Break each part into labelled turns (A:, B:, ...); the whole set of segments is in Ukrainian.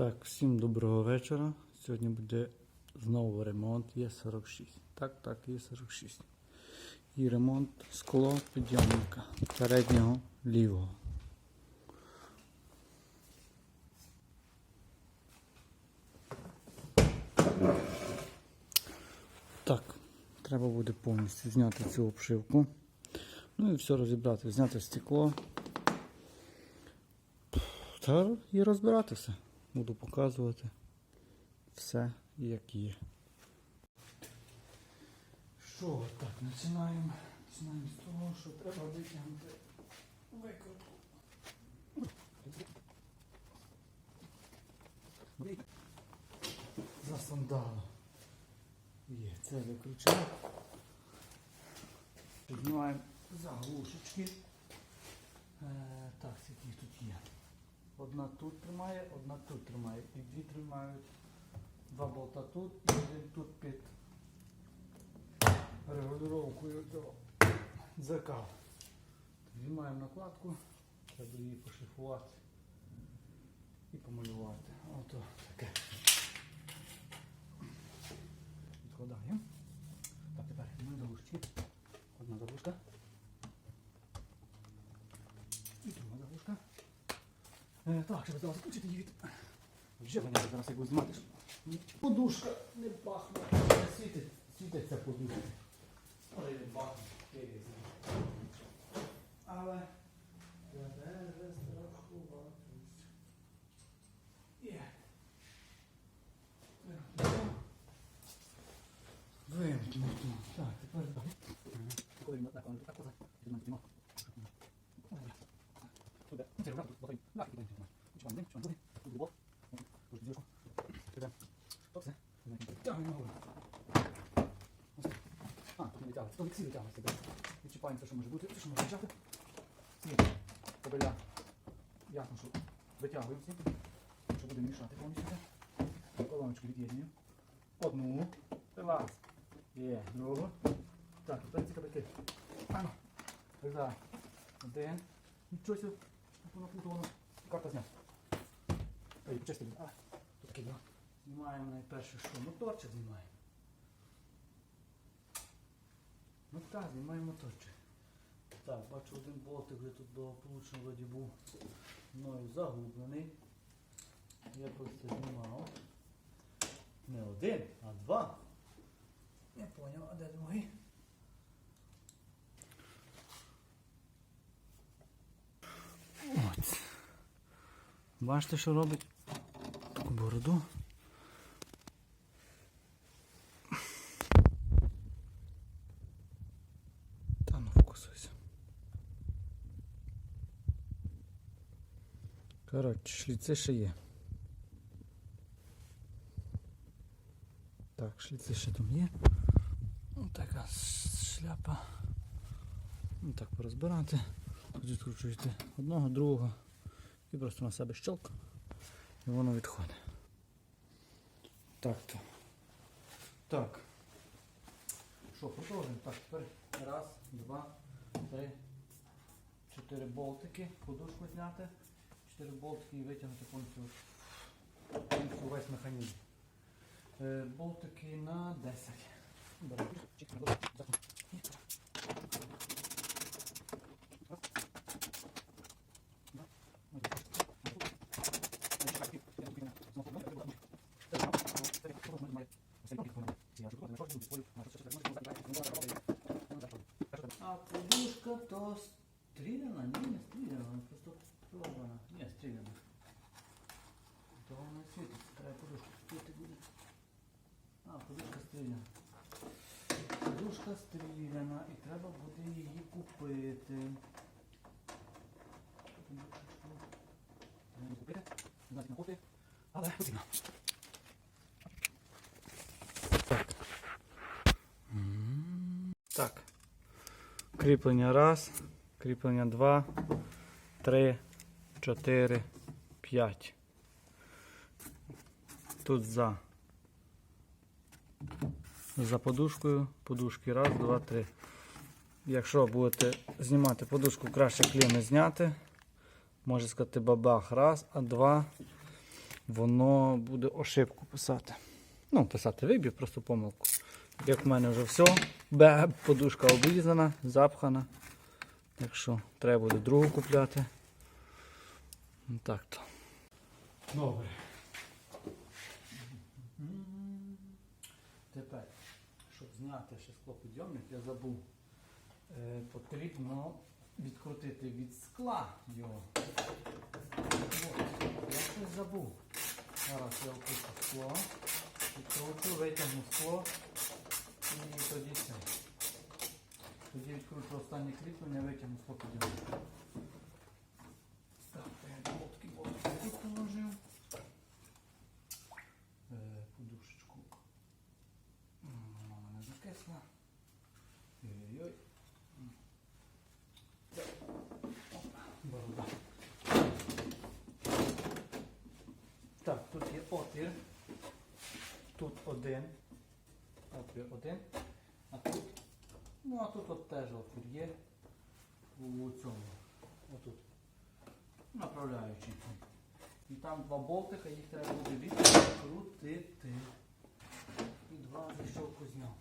A: Так, всім доброго вечора. Сьогодні буде знову ремонт Є46. Так, так, Є46. І ремонт скло підйомника переднього лівого. Так, треба буде повністю зняти цю обшивку. Ну і все розібрати, зняти стекло. Та і розбирати все. Буду показувати все, як є. Що, так, починаємо. Починаємо з того, що треба витягнути викрутку. За сандалу. Є, це виключаємо. Піднімаємо заглушечки. Е, так, які тут є. Одна тут тримає, одна тут тримає. І дві тримають. Два болта тут і один тут під регулюровкою до дзеркал. Знімаємо накладку, треба її пошліфувати і помалювати. Ото таке. Відкладаємо. Так, тепер ми заглушки. Одна заглушка. І друга заглушка. Е, так, щоб зараз закручити її від вживлення, зараз знімати. щоб Подушка не пахне. Не світить, світиться подушка. Може і не пахне. я її знаю. Але треба застрахуватись. Є. Вимкнуто. Так, тепер так. Коли так, так, так, так, Сюди. Це вже тут готові. Так, і будемо. Чувак, один, чувак, другий. Тут любов. Тут дірку. Сюди. То все. Тягнемо ногою. Ось так. А, віксі витягується. да. Відчіпаємо все, що може бути. Все, що може витягти. Всі. Кобеля. Ясно, що витягуємо всі. Що буде мішати повністю. Колоночку від'єднуємо. Одну. Клас. Є. Другу. Так, тепер ці кабельки. Ану. Вилізай. Один. Нічого себе. Понапутувано. Карта зняв. Ой. А, тут діло. Знімаємо найперше що? Моторчик знімаємо. Ну так, знімаємо моторчик. Так, бачу один болтик вже тут благополучно вроді був мною загублений. Я просто знімав. Не один, а два. Не поняв, а де другий? От. Бачите, що робить бороду. Та ну фокусуйся. Коротше, шліци ще є. Так, шліци ще там є. Ось така шляпа. Ну так порозбирати. Тут відкручуєте одного, другого і просто на себе щелк і воно відходить. Так то. Так. Що, продовжуємо? Так, тепер раз, два, три, чотири болтики, подушку зняти, чотири болтики і витягнути повністю весь механізм. Е, болтики на 10. Беремо. А подушка то стріляна, вона просто пробана. Ні, стріляна. То вона світиться, треба подушку світити буде. А, подушка стріляна. Подушка стріляна і треба буде її купити. Але потрібно. Так. Кріплення раз, кріплення два, три, чотири, п'ять. Тут за. За подушкою. Подушки раз, два, три. Якщо будете знімати подушку, краще кліни зняти. Може сказати бабах раз, а два. воно буде ошибку писати. Ну, писати вибір, просто помилку. Як в мене вже все, бе, подушка обрізана, запхана. Так що треба буде другу купляти. Ну, Так то. Добре. Тепер, зняти ще склопідйомник, я забув. Е, потрібно відкрутити від скла його. От, я щось забув. Зараз я вкручу скло, відкручу, витягну скло і тоді це. Тоді відкручу останнє кріплення, витягну скло підйомник. Так, я болтки, болтки тут положив. Е, подушечку. М, Вона в мене закисла. Ой-ой-ой. Так. Опа, Борода. Так, тут є отвір. Тут один. Отвір один. А тут. Ну а тут от теж отвір є. У цьому. Отут. Направляючий. І там два болтика, їх треба буде відкрутити. І два защолку зняв.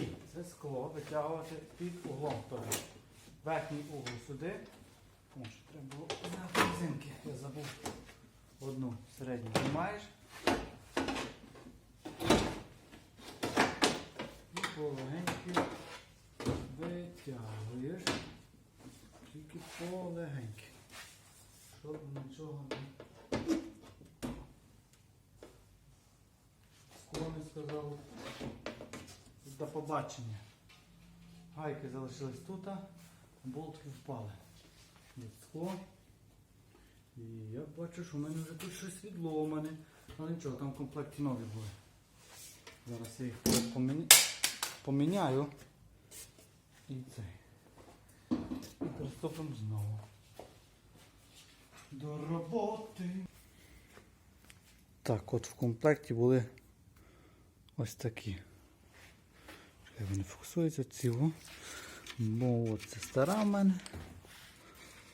A: І це скло витягувати під углом. Тобто верхній угол сюди. Що треба було резинки. Я забув одну середню знімаєш. І полегеньки витягуєш. Тільки полегеньки. Щоб нічого не скло не сказав. До побачення. Гайки залишились тут, болтки впали. Від скло. І я бачу, що в мене вже тут щось відломане. Але нічого, там в комплекті нові були. Зараз я їх поміня- поміняю. І цей. І приступимо знову. До роботи. Так, от в комплекті були ось такі. Чекай, вони фокусуються ціло. Бо це стара в мене.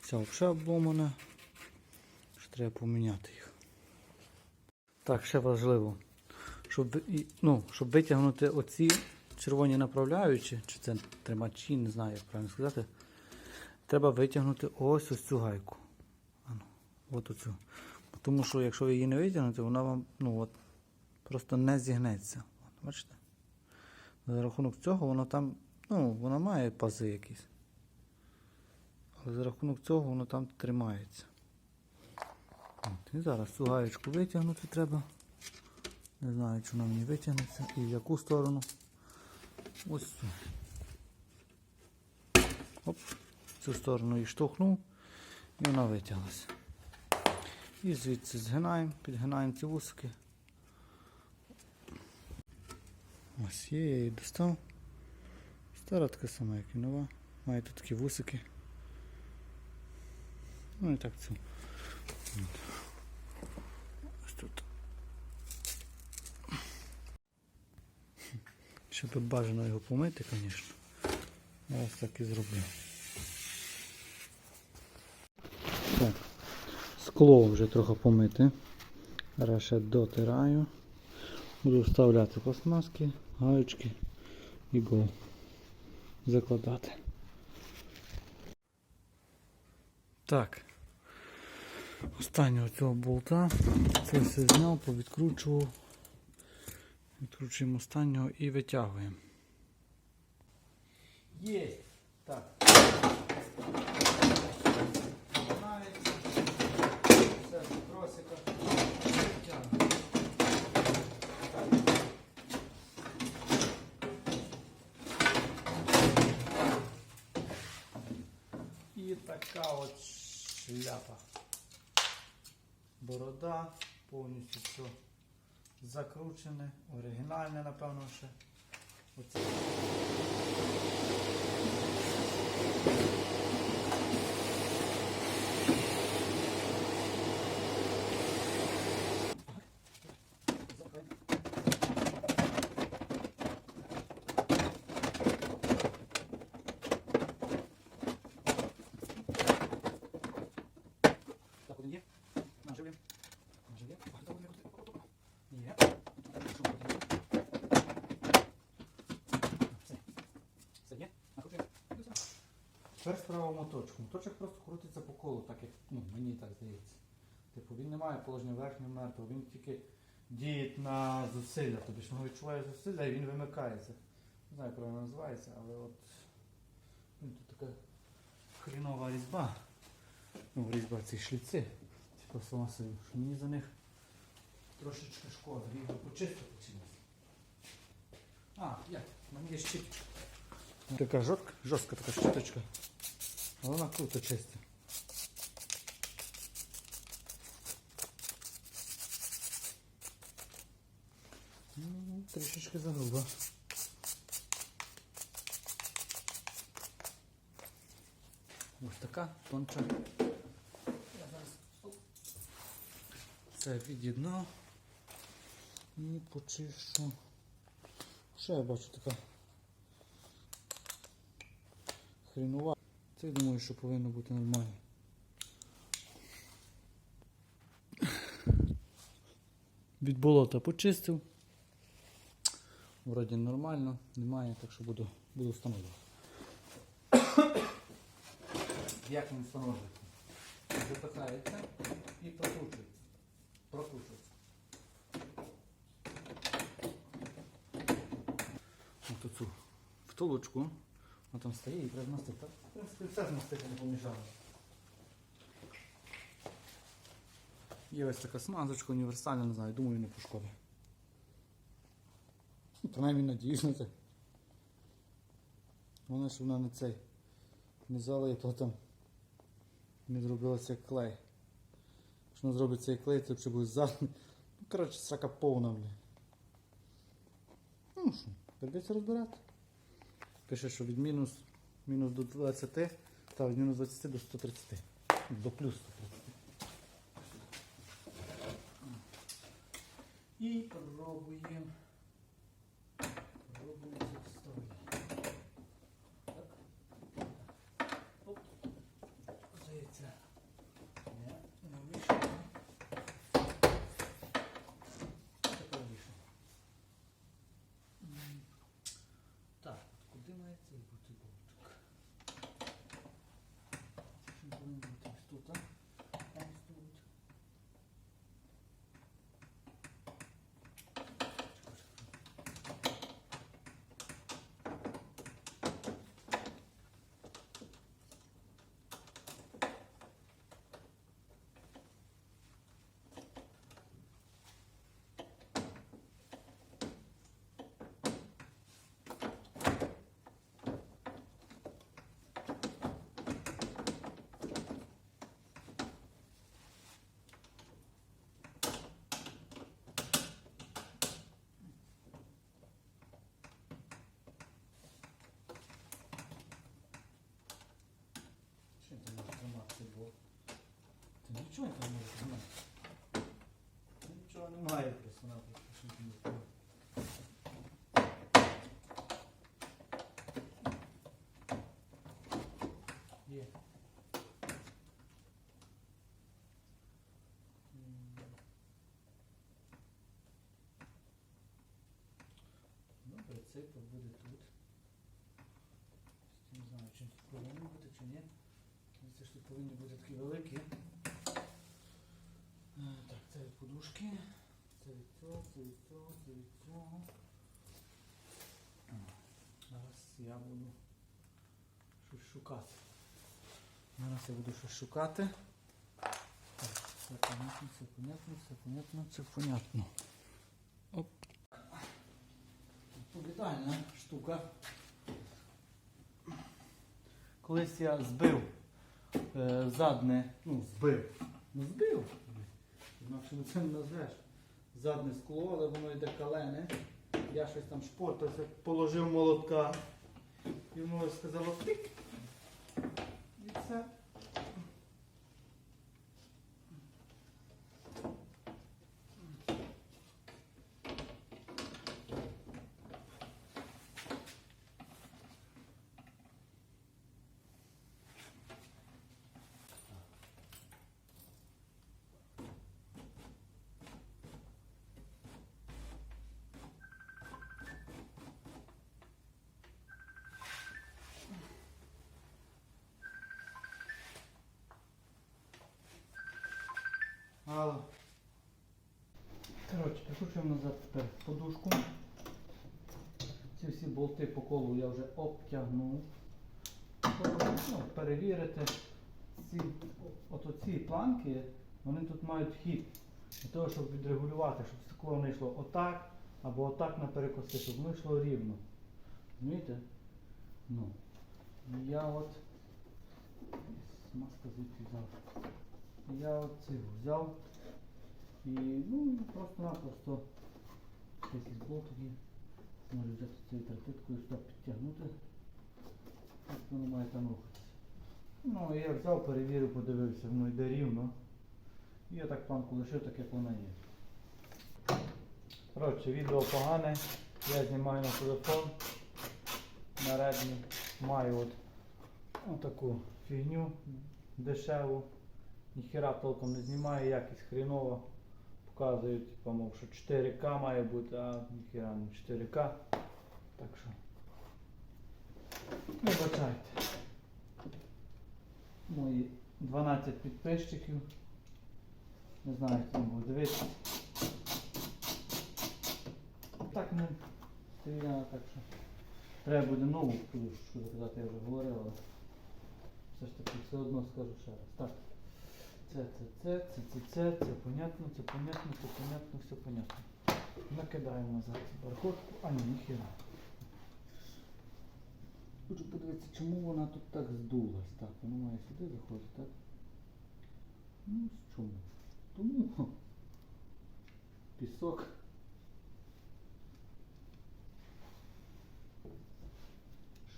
A: Ця взагалі обломана. Що треба поміняти їх. Так, ще важливо. Щоб, ну, щоб витягнути оці червоні направляючі, чи це тримачі, не знаю, як правильно сказати. Треба витягнути ось ось цю гайку. От оцю. Тому що якщо ви її не витягнете, вона вам ну, от, просто не зігнеться. От, бачите? За рахунок цього воно там, ну, воно має пази якісь. Але за рахунок цього воно там тримається. От, і зараз цю гаєчку витягнути треба. Не знаю, чи вона мені витягнеться і в яку сторону. Ось цю. Оп, цю сторону її штовхнув і вона витяглася. І звідси згинаємо, підгинаємо ці вусики. Ось є, я її достав. Стара така сама, як і нова. Має тут такі вусики. Ну і так цю. От. Ось тут. Ще би бажано його помити, звісно. Ось так і зроблю. Так. Скло вже трохи помити. Зараз ще дотираю. Буду вставляти пластмаски, гаючки і гол. Закладати. Так. Останнього цього болта. Це все зняв, повідкручував. Відкручуємо останнього і витягуємо. Є! Так. І така от шляпа. Борода, повністю все закручене, оригінальне, напевно, ще. Оце. Так, один є. Наживлюємо. Наживлюємо. Моточку. Моточок просто крутиться по колу, так як ну, мені так здається. Типу він не має положення верхнього мертвого, він тільки діє на зусилля. Тобі ж відчуває зусилля і він вимикається. Не знаю, як правильно називається, але от ну, тут така хрінова різьба. Ну, різьба ці шліци. Типу сама собі, мені за них трошечки шкода. Їх почистити чимось. А, як? У мене є. Така жорстка, жорстка така щіточка. А вона круто чистить. Ну, Трішечки загруба. Ось така тонча. Я зараз оп, це від'єднав і почищу. Ще я бачу така Хрінова. Це думаю, що повинно бути нормально. Від болота почистив. Вроді нормально, немає, так що буду, буду встановлювати. Як він встановлюється? Запихається і прокручується. Прокручується. Ось оцю втулочку. Вона там стає і треба змастити. Та, В принципі, все змастити не помішало. Є ось така смазочка універсальна, не знаю, думаю, не пошкодить. Ну, Принаймні надіюсь на це. Головне, щоб вона не цей не залипла там. Не зробилося як клей. Якщо вона зробить цей клей, це вже буде зад. Ну, коротше, срака повна, бля. Ну що, прийдеться розбирати. Пише, що від мінус, мінус до 20, та від мінус 20 до 130. До плюс 130. І пробуємо. Пробуємо це вставити. Так. Оп. Здається. Не, не вийшло. Тепер вийшло. М, Так, от куди має цей бути болтик? Він повинен бути ось тут, а? Там ось тут. Чим ти можеш тримати цей болт? Ти нічого не можеш. Нічого немає. Є. М. Добре, буде тут. Не знаю, чи тут повинен бути, чи ні. Це ж тут повинні бути такі великі. Е, Так, це від подушки. Це від цього, це від цього, це від цього. Зараз я буду щось шукати. Зараз я буду щось шукати. Так, все понятно, все понятно, все понятно, все понятно. Оп. Відповідальна штука. Колись я збив е, задне, ну, збив. Збив. Інакше це не назвеш. Задне скло, але воно йде калене. Я щось там шпортався, положив молотка. І воно сказало тик. І все. Тепер подушку. Ці всі болти по колу я вже обтягнув. Ну, перевірити. Ці, от оці планки, вони тут мають хід. Для того, щоб відрегулювати, щоб стекло не йшло отак або отак на перекоси, щоб воно йшло рівно. Розумієте? Ну. Я от. Маска звідти взяв. Я от цих взяв і ну, просто-напросто якийсь болтик є. Може взяти цією тертиткою сюди підтягнути. Ось воно має там рухатися. Ну, я взяв, перевірив, подивився, воно йде рівно. І я так планку лишив, так як вона є. Коротше, відео погане. Я знімаю на телефон. На Redmi. Маю от отаку фігню дешеву. Ніхера толком не знімає, якість хрінова. Показує, типу, мов, що 4К має бути, а ніхера не 4К. Так що. Не бачайте. Мої 12 підписчиків. Не знаю, хто там буде дивитися. Так не стріляно, так що. Треба буде нову подушку заказати, я вже говорив, але все ж таки все одно скажу ще раз. Так. Це, це, це, це, це, це, це понятно, це понятно, це понятно, все понятно. Накидаємо назад баркодку, а ні, ніхера. Хочу подивитися, чому вона тут так здулась. Так, воно має сюди заходити, так? Ну, з чому? Тому пісок.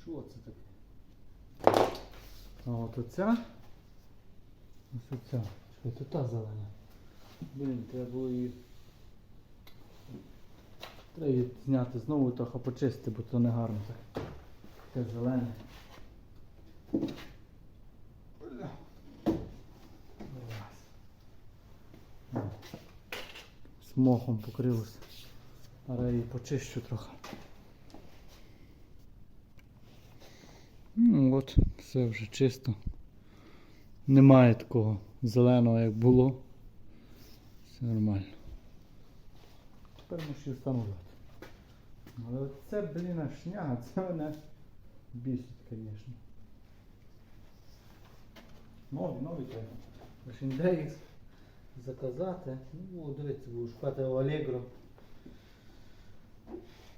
A: Що це таке? А от оця. Ось оця. Що це та зелена? Блін, треба було її. Треба її зняти знову трохи почистити, бо то не гарно так. Таке зелене. З мохом покрилося. Зараз її почищу трохи. Ну от, все вже чисто. Немає такого зеленого, як було. Все нормально. Тепер можеш її встановлювати. Але це, блін, шняга, це мене бісить, звісно. Нові, нові треба. Лише де їх заказати. Ну, дивіться, буду шукати в Allegro.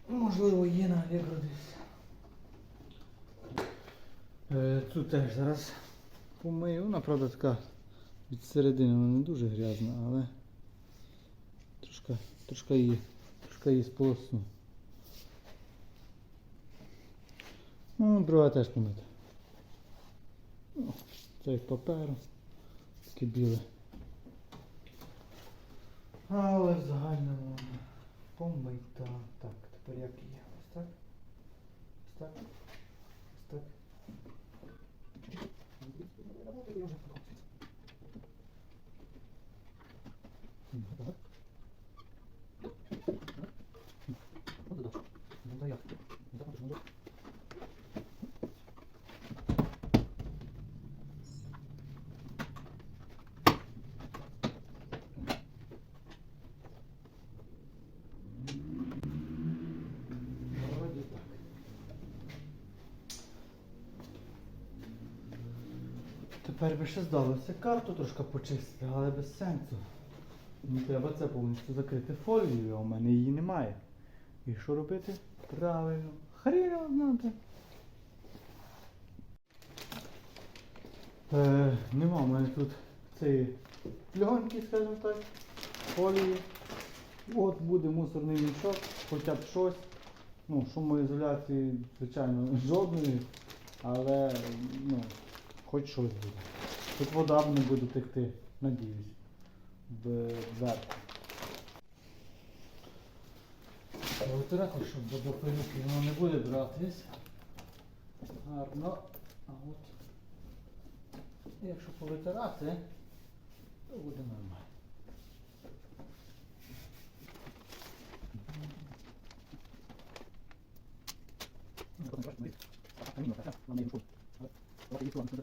A: Можливо, є на Allegro десь. Е, Цю теж зараз помию. Вона, правда, така від середини вона не дуже грязна, але трошки, трошки її, трошки її сполосну. Ну, друга теж помита. Це із паперу. Таке біле. Але в загальному вона помита. Так, тепер як є? Ось так. Ось так. Ось так. Вроді так. Тепер би ще здалося карту трошки почистити, але без сенсу. Мені треба це повністю закрити фолією, а в мене її немає. І що робити? Правильно. Хрін його знати. Е, нема в мене тут цієї пленки, скажімо так, фолії. От буде мусорний мішок, хоча б щось. Ну, шумоізоляції, звичайно, жодної, але ну, хоч щось буде. Тут вода не буде текти, надіюсь, зверху. Витирати, щоб до пилюки воно не буде братись. Гарно. А от якщо повитирати, то буде нормально.
B: там буде,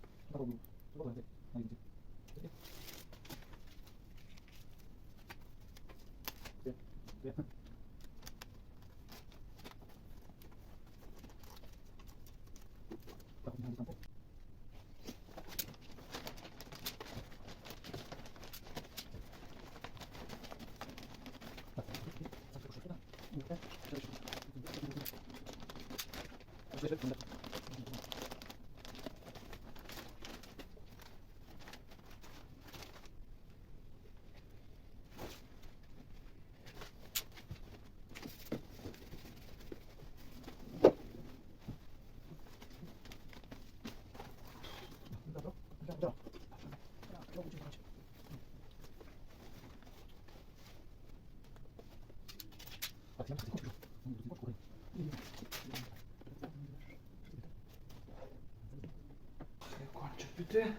A: Піти.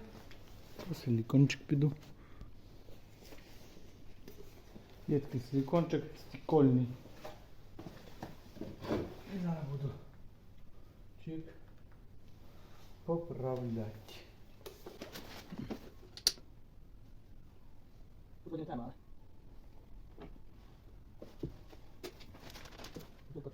A: По силікончик піду. Є такий силікончик стікольний. І зараз буду чик поправляти.
B: Тут не треба. Тут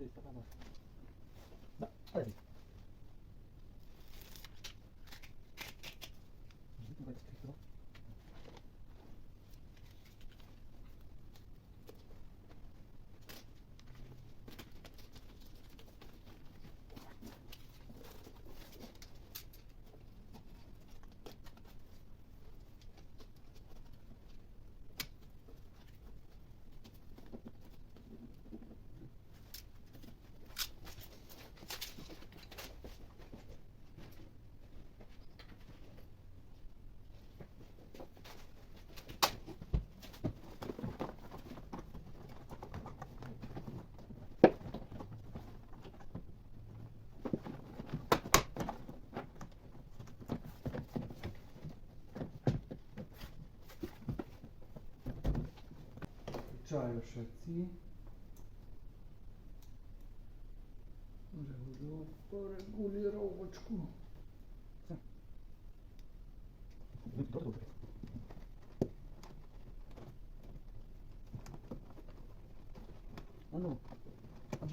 B: рюкзаком воно відклеїтись, така, да.
A: Включаю ще ці. Регулю порегуліровочку.
B: Ну, добре, добре. А ну, а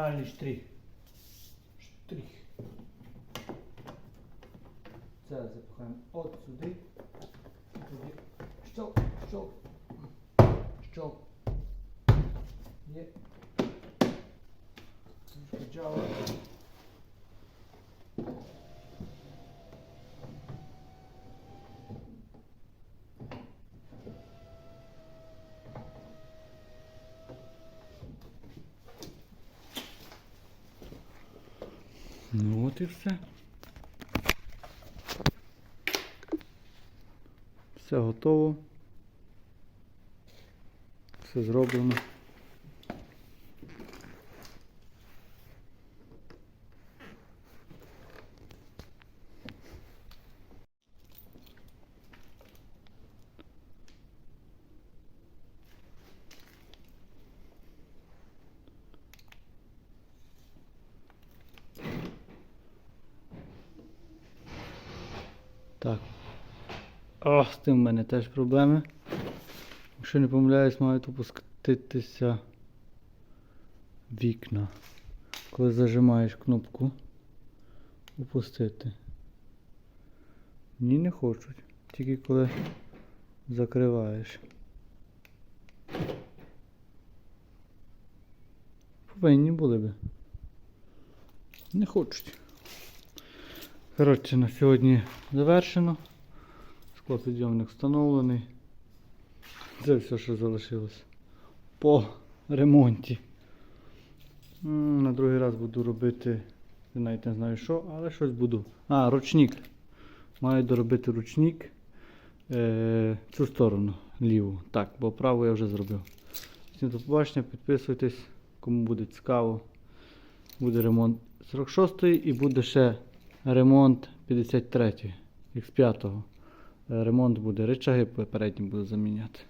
A: Фінальний штрих. Штрих. Це запихаємо от сюди. І тоді щелк, щелк. Щелк. Є. Трішки джава. Ну от все. Все готово. Все зроблено. Так. О, з тим в мене теж проблеми. Якщо не помиляюсь, мають опуститися вікна. Коли зажимаєш кнопку опустити. Ні, не хочуть. Тільки коли закриваєш. Повинні були би. Не хочуть. Коротше, на сьогодні завершено. Склопідйомник встановлений. Це все, що залишилось по ремонті. На другий раз буду робити, навіть не знаю що, але щось буду. А, ручник. Маю доробити ручник. Е, цю сторону ліву. Так, бо праву я вже зробив. Всім до побачення, підписуйтесь, кому буде цікаво. Буде ремонт 46-ї і буде ще ремонт 53-ї, X5. Е, Ремонт буде речаги, передні буду заміняти.